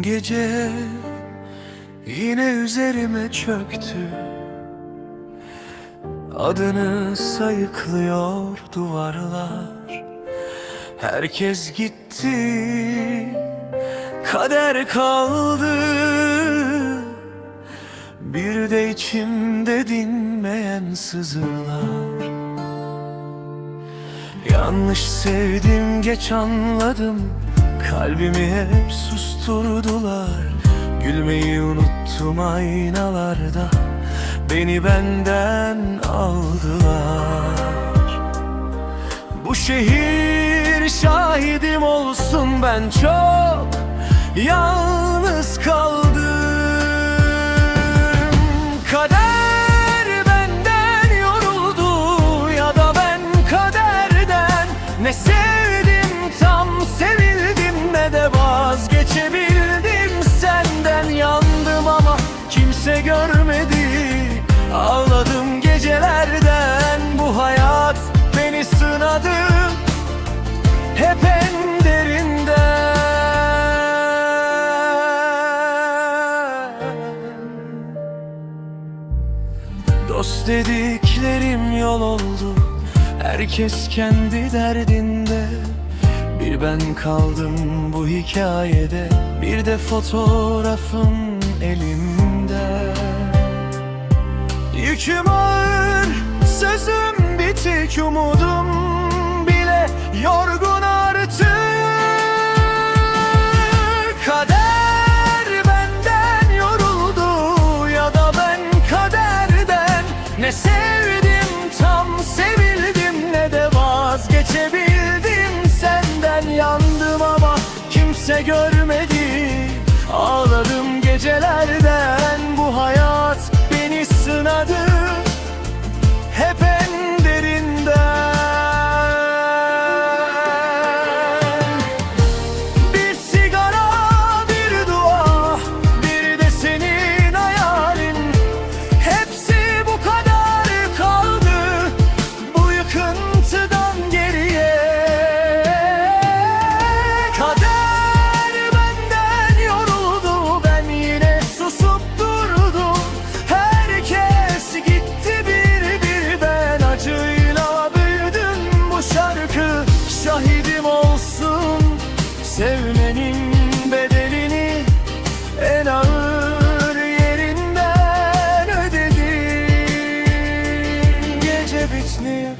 Gece yine üzerime çöktü. Adını sayıklıyor duvarlar. Herkes gitti Kader kaldı. Bir de içimde dinmeyen sızılar. Yanlış sevdim geç anladım Kalbimi hep susturdular. Gülmeyi unuttum aynalarda. Beni benden aldılar. Bu şehir şahidim olsun ben çok Yalnız kaldım. Kader benden yoruldu ya da ben kaderden Ne Dost dediklerim yol oldu. Herkes kendi derdinde. Bir ben kaldım bu hikayede. Bir de fotoğrafım elimde. Yüküm ağır, sözüm bitik Umudum Ne sevdim tam sevildim ne de vazgeçebildim. Senden Yandım ama kimse görmedi bitmiyor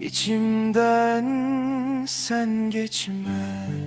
İçimden sen geçmez